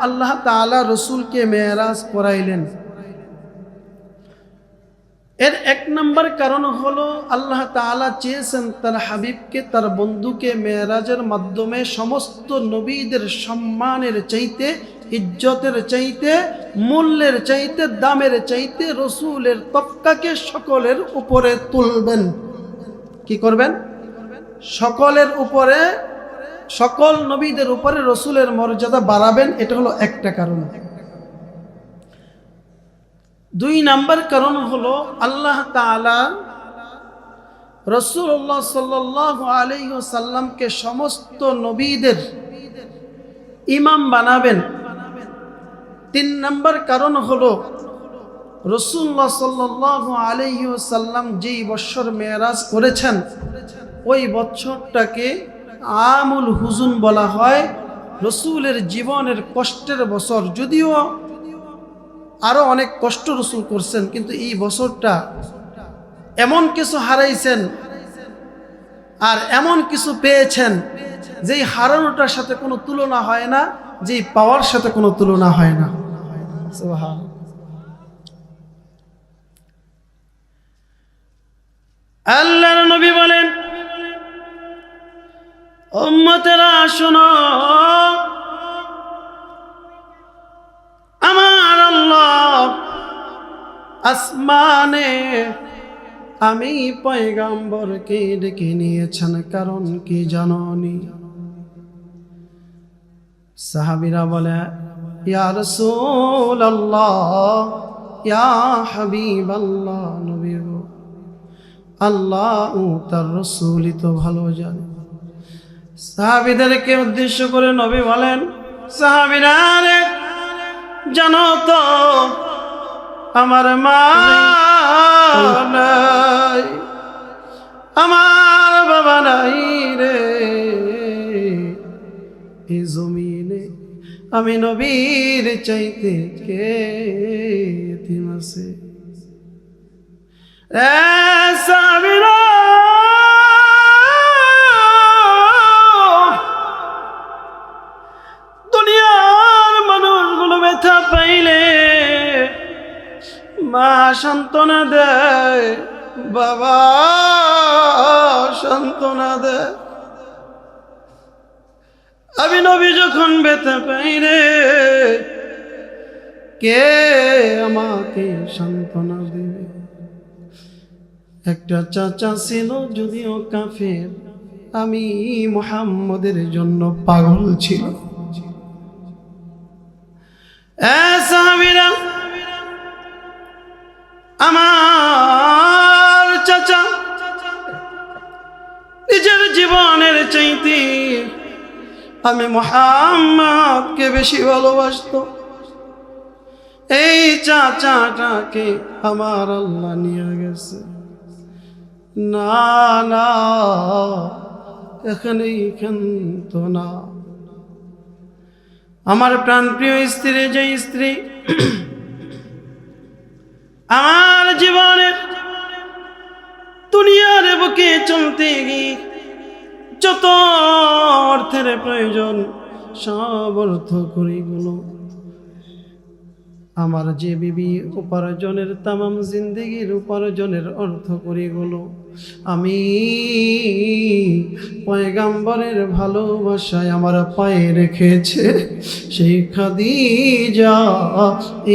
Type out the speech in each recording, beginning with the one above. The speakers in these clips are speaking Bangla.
আল্লাহ তাআলা রসুলকে মেয়েরাজ করাইলেন। এর এক নম্বর কারণ হলো আল্লাহ তাআলা চেয়েছেন তার হাবিবকে, তার বন্ধুকে মেয়েরাজের মাধ্যমে সমস্ত নবীদের সম্মানের চাইতে, ইজ্জতের চাইতে, মূল্যের চাইতে, দামের চাইতে রসুলের তবকাকে সকলের উপরে তুলবেন। কি করবেন? সকলের উপরে সকল নবীদের উপরে রসুলের মর্যাদা বাড়াবেন, এটা হলো একটা কারণ। দুই নাম্বার কারণ হলো আল্লাহ তাআলা রসুল্লাহ সাল্লাহ আলাইসাল্লামকে সমস্ত নবীদের ইমাম বানাবেন। তিন নাম্বার কারণ হলো রসুল্লাহ সাল্লাহ আলাইসাল্লাম যেই বৎসর মেয়ারাজ করেছেন, ওই বছরটাকে আমুল হুজুন বলা হয়, রসুলের জীবনের কষ্টের বছর। যদিও আরও অনেক কষ্ট রসুল করছেন, কিন্তু এই বছরটা এমন কিছু হারাইছেন আর এমন কিছু পেয়েছেন যেই হারানোটার সাথে কোনো তুলনা হয় না, যেই পাওয়ার সাথে কোনো তুলনা হয় না সুবহান। আল্লাহর নবী বলেন আমার আল্লাহ আসমানে আমি পয়গাম্বরকে ডেকে নিয়েছেন, কারণ কি জাননি? সাহাবিরা বলে রসুল আল্লাহ ইয়া আল্লাহ তার রসুলই তো ভালো জানে। সাহাবিদেরকে উদ্দেশ্য করে নবী বলেন, সাহাবিরা জানো তো আমার মা নাই, আমার বাবা নাই রে। এই জমিনে আমি নবীর চাইতে কে এতিম আছে? এ সাবিরা সান্ত্বনা দেয় বাবা সান্ত্বনা দেয়। আমি নবী যখন ব্যথা পাই রে কে আমাকে সান্ত্বনা দেবে? একটা চাচা ছিল যদিও কাফের আমি মোহাম্মদের জন্য পাগল ছিল এ সাহাবীরা, আমার চাচা, নিজের জীবনের চাইতে আমি মোহাম্মদকে বেশি ভালোবাসত। এই চাচাটাকে আমার আল্লাহ নিয়ে গেছে। না না, এখানে তো না। আমার প্রাণপ্রিয় স্ত্রী, যে স্ত্রী, আমার জীবনের দুনিয়ার বুকে চলতে গিয়ে যত অর্থের প্রয়োজন, সব অর্থ করি করিগুলো আমার যে বিবি উপার্জনের তামাম জিন্দিগির উপার্জনের অর্থ করিগুলো আমি পয়গাম্বরের ভালোবাসায় আমার পায়ে রেখেছে সেই খাদিজা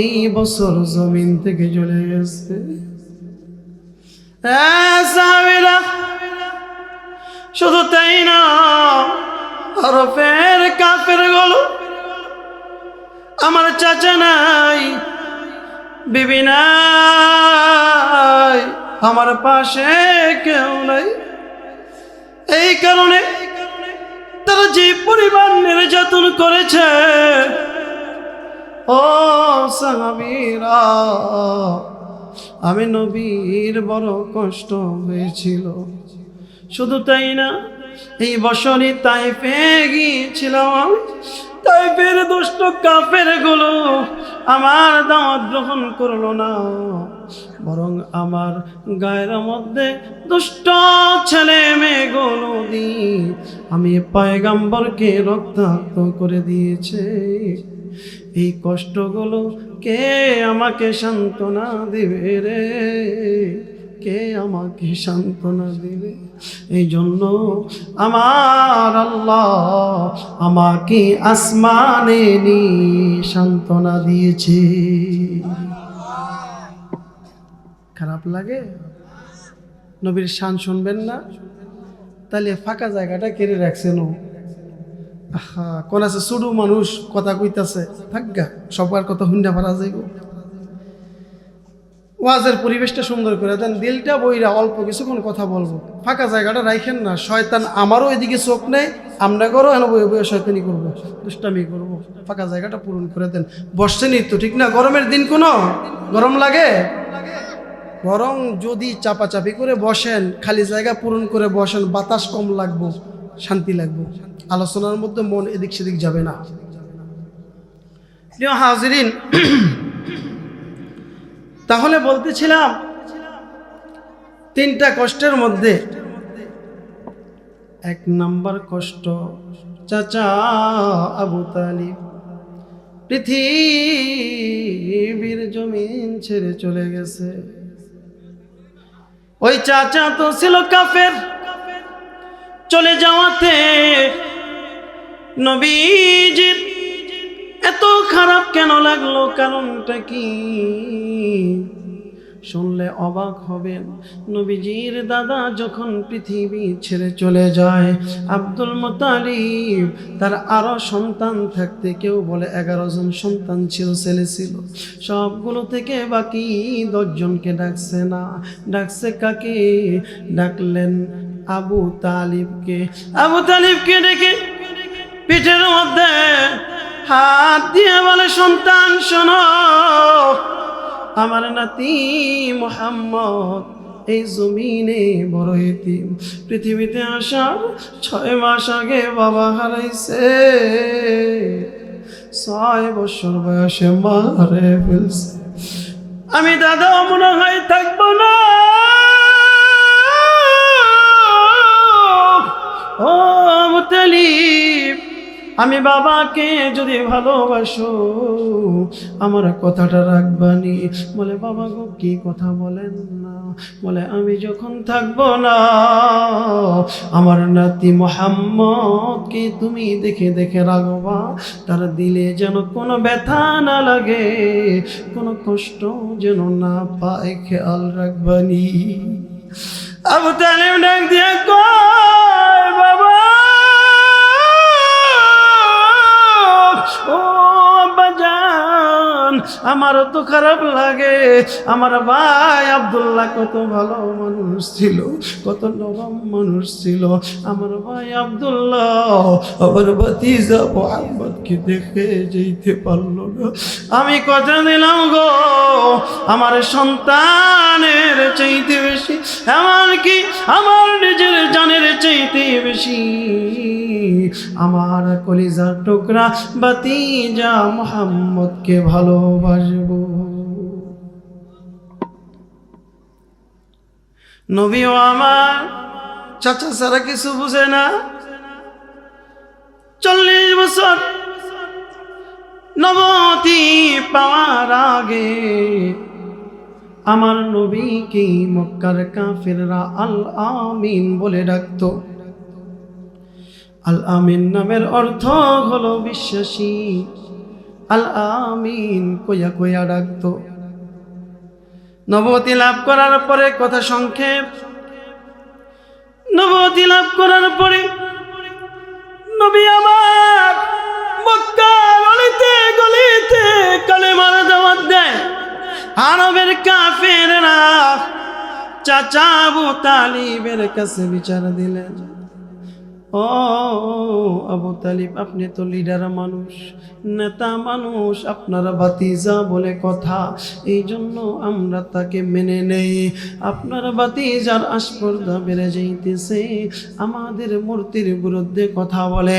এই বছর জমিন থেকে চলে গেছে। শুধু তাই না হরফের কাফের গলো। আমার চাচা নাই, বিবি নাই। আমার পাশে কেউ নাই। এই কারণে তারা যে পরিবার নির্যাতন করেছে, ও সাহাবীরা, আমি নবীর বড় কষ্ট হয়েছিল। শুধু তাই না, এই বছরই তাইফে গিয়েছিলাম আমি। তাইফের দুষ্ট কাফেরগুলো আমার দাওয়াত গ্রহণ করল না। বরং আমার গায়ের মধ্যে দুষ্ট ছেলে মেয়েগুলো দিয়ে আমি পয়গাম্বরকে রক্তাক্ত করে দিয়েছে। এই কষ্টগুলো কে আমাকে সান্ত্বনা দিবে রে? কে আমাকে সান্ত্বনা দিবে? এই জন্য আমার আল্লাহ আমাকে আসমানে নি সান্ত্বনা দিয়েছে। খারাপ লাগে, নবীর শান শুনবেন না, তাহলে ফাঁকা জায়গাটা কেড়ে রাখছেন ও। আহা, কোন আছে শুধু মানুষ কথা কইতাছে থাকগা সবার কথা হুন্ডা পারা যাইব। ওয়াজের পরিবেশটা সুন্দর করে দেন, দিলটা বইরা অল্প কিছুক্ষণ কথা বলব। ফাঁকা জায়গাটা রাখেন না, শয়তান আমারও এদিকে চোখ নেই আমরা করো এনে বয়ে বয়ে শয়তানি করব, দুষ্টামি করব। ফাঁকা জায়গাটা পূরণ করে দেন। বসছেনই তো, ঠিক না? গরমের দিন কোনো? গরম লাগে? বরং যদি চাপাচাপি করে বসেন, খালি জায়গা পূরণ করে বসেন, বাতাস কম লাগবো, শান্তি লাগবো। আলোচনার মধ্যে মন এদিক সেদিক যাবে না। হাজরিন, তাহলে বলতেছিলাম, তিনটা কষ্টের মধ্যে এক নাম্বার কষ্ট, চাচা আবু তালিব, পৃথিবীর জমিন ছেড়ে চলে গেছে। ওই চাচা তো ছিল কাফের। চলে যাওয়াতে নবীজির এত খারাপ কেন লাগল? কারণটা কি? শুনলে অবাক হবেন। নবীজির দাদা যখন পৃথিবী ছেড়ে চলে যায়, আব্দুল মোতালিব তার আরও সন্তান থাকতে কেউ বলে এগারো জন সন্তান ছিল, ছেলে ছিল। সবগুলো থেকে বাকি দশজনকে ডাকছে না। ডাকছে কাকে? ডাকলেন আবু তালিবকে। আবু তালিবকে ডেকে পিঠের মধ্যে হাত দিয়ে বলে, সন্তান, শোনো আমার নাতি মোহাম্মদ, এই জমিনে বড় এতিম। পৃথিবীতে আসার ছয় মাস আগে বাবা হারাইছে। ছয় বছর বয়সে মারে ফেলছে। আমি দাদা মনে হয় থাকব না। ও মুতালিব আমি বাবাকে যদি ভালোবাসো, আমার কথাটা রাখবানি। বলে, বাবা গো, কি কথা বলেন না? বলে, আমি যখন থাকব না, আমার নাতি মোহাম্মদকে তুমি দেখে দেখে রাখবা তার দিলে যেন কোনো ব্যথা না লাগে, কোনো কষ্ট যেন না পায়, খেয়াল রাখবানি। আবু তালিম ডাক দিয়ে আমারও তো খারাপ লাগে। আমার ভাই আব্দুল্লাহ কত ভালো মানুষ ছিল, কত নরম মানুষ ছিল। আমার ভাই আব্দুল্লাহ আমার দেখে যেতে পারল না। আমি কথা দিলাম গো, আমার সন্তানের চাইতে বেশি, এমনকি আমার নিজের জানের চাইতে বেশি। আমার কলিজার টুকরা বাতিজা মোহাম্মদকে ভালোবাসবো। নবীও আমার, চাচা সারা কিছু বুঝে না। চল্লিশ বছর নবতী পাওয়ার আগে আমার নবীকে মক্কার কাফেররা আল আমিন বলে ডাকতো। আল আমিন নামের অর্থ হলো বিশ্বাসী। আল আমিন কইয়া কইয়া ডাকতো। নবতী লাভ করার পরে কথা সংক্ষেপ। নবতী লাভ করার পরে নবী আমার মক্কার অলিতে গলিতে কালেমার দাওয়াত দেয়। আরবের কাফেররা চাচা আবু তালিবের কাছে বিচার দিলেন। ও, আবু তালিব, আপনি তো লিডার মানুষ, নেতা মানুষ, আপনারা বাতিজা বলে কথা এই জন্য আমরা তাকে মেনে নেই। আপনার বাতিজার আস্পর্ধা বেড়ে যাইতেছে, আমাদের মূর্তির বিরুদ্ধে কথা বলে,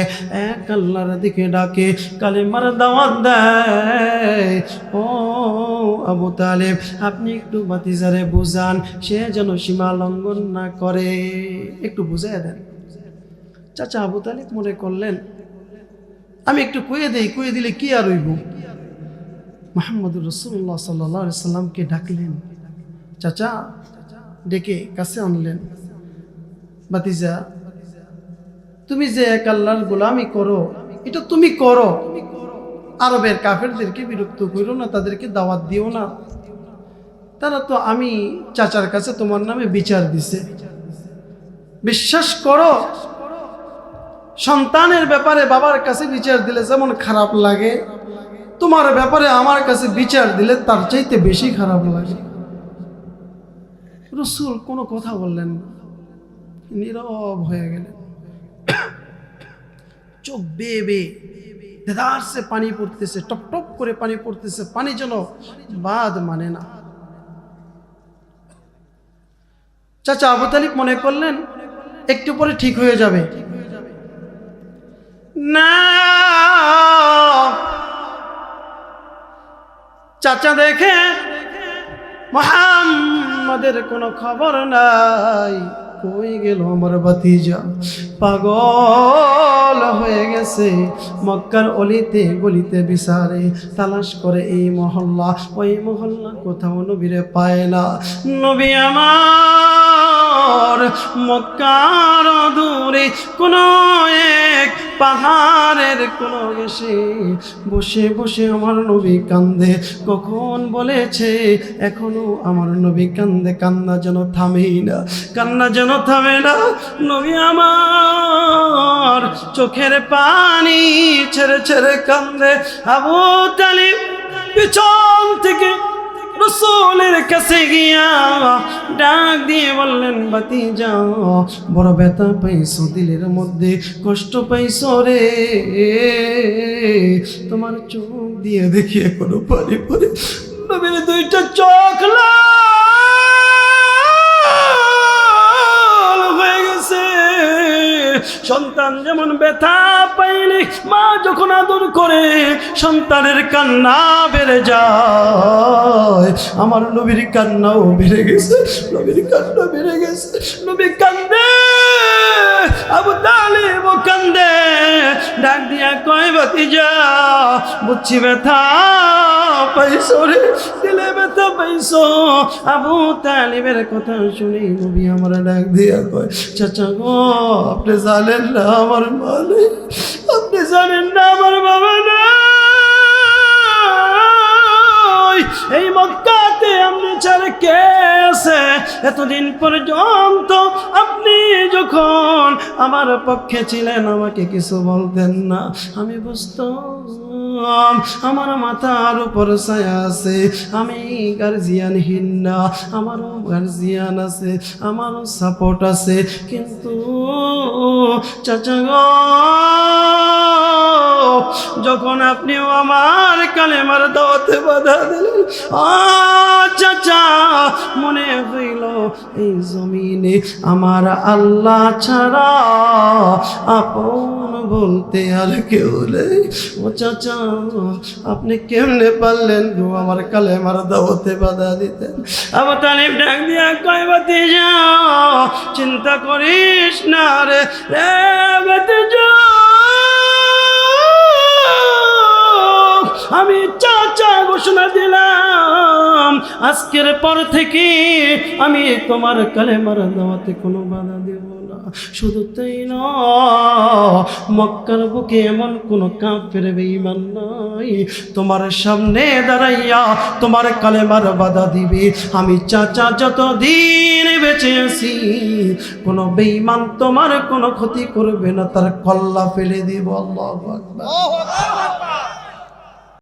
এক আল্লাহর দিকে ডাকে, কালেমার দাওয়াত দেয়। ও, আবু তালেব, আপনি একটু বাতিজারে বুঝান, সে যেন সীমা লঙ্ঘন না করে। একটু বুঝাই দেন। চাচা আবু তালিব মনে করলেন, আমি একটু কুয়ে দেই কুয়ে দিলে কি আর হইব? মোহাম্মদ রসুল্লাহ সাল্লাহ সাল্লামকে ডাকলেন। চাচা, ডেকে কাছে আনলেন। বাতিজা, তুমি যে এক আল্লাহর গোলামি করো, এটা তুমি করো। আরবের কাফেরদেরকে বিরক্ত করো না, তাদেরকে দাওয়াত দিও না। তারা তো আমি চাচার কাছে তোমার নামে বিচার দিছে। বিশ্বাস করো সন্তানের ব্যাপারে বাবার কাছে বিচার দিলে যেমন খারাপ লাগে, তোমার ব্যাপারে আমার কাছে বিচার দিলে তার চাইতে বেশি খারাপ লাগে। রসুল কোনো কথা বললেন নীরব হয়ে গেলেন। চোখ বেয়ে বেয়ে দেদারসে পানি পড়তেছে, টপ টপ করে পানি পড়তেছে, পানি যেন বাদ মানে না। চাচা আবু তালিব মনে করলেন, একটু পরে ঠিক হয়ে যাবে। না। চাচা দেখে মোহাম্মদের কোনো খবর নাই। কই গেল আমার বাতিজা পাগল হয়ে গেছে। মক্কার অলিতে গলিতে বিচারে তালাশ করে এই মহল্লা। ওই মহল্লা কোথাও নবীরে পায় না। নবী আমার মক্কার দূরে কোনো এক পাহাড়ের কোনো এসে বসে বসে আমার নবী কান্দে। কখন বলেছে, এখনও আমার নবী কান্দে। কান্না যেন থামেই না, কান্না যেন থামে না। নবী আমার চোখের পানি ছেড়ে ছেড়ে কান্দে। আবু তালিব পিছন থেকে রসুলের কাছে গিয়া ডাক দিয়ে বললেন, বাতি যাও, বড় ব্যথা পাইছো, দিলের মধ্যে কষ্ট পাইছো রে। তোমার চোখ দিয়ে দেখি এখনও পানি পরে নবীর দুইটা চোখ হয়ে গেছে। সন্তান যেমন ব্যথা পাইলে মা যখন আদর করে সন্তানের কান্না বেড়ে যায়। আমার নবীর কান্নাও বেড়ে গেছে, নবীর কান্না বেড়ে গেছে। নবী কান্দে, আবু তালিব কান্দে। ডাক দিয়া কয় বাতি যা বুঝছি ব্যথা পাইছো রে পাইছো? আবু তালিবের কথা শুনে নবী আমার ডাক দিয়া কয়, চাচা গো, আপনি জানেন না আমার আপনি জানেন না আমার বাবা না এই মক্কাতে আপনি ছাড়া কে আছে? এতদিন পর্যন্ত আপনি যখন আমার পক্ষে ছিলেন, আমাকে কিছু বলতেন না। আমি বুঝতাম আমার মাথার উপর ছায়া আছে, আমি গার্জিয়ানহীন না আমারও গার্জিয়ান আছে, আমারও সাপোর্ট আছে, কিন্তু চাচা গো, যখন আপনিও আমার কালেমার দাওয়াতে বাধা দিলেন চাচা, মনে হইল এই জমিনে আমার আল্লাহ ছাড়া আপন বলতে আর কেউ নেই। ও চাচা আপনি কেমনে পারলেন গো? আমার কালে মার দাওতে বাধা দিতেন। আবার তালিম ডাক দিয়া কয় বাতি যাও চিন্তা করিস না রে। রে বাতি যাও আমি চাচা ঘোষণা দিলাম, আজকের পর থেকে আমি তোমার কালেমার দাওয়াতে কোনো বাধা দেব না। শুধু তাই না, মক্কার বুকে এমন কোনো কাপের বেঈমান নাই। তোমার সামনে দাঁড়াইয়া তোমার কালেমার বাধা দিবে। আমি চাচা যত দিন বেঁচে আছি, কোনো বেইমান তোমার কোনো ক্ষতি করবে না, তার কল্লা ফেলে দিব। আল্লাহু আকবার।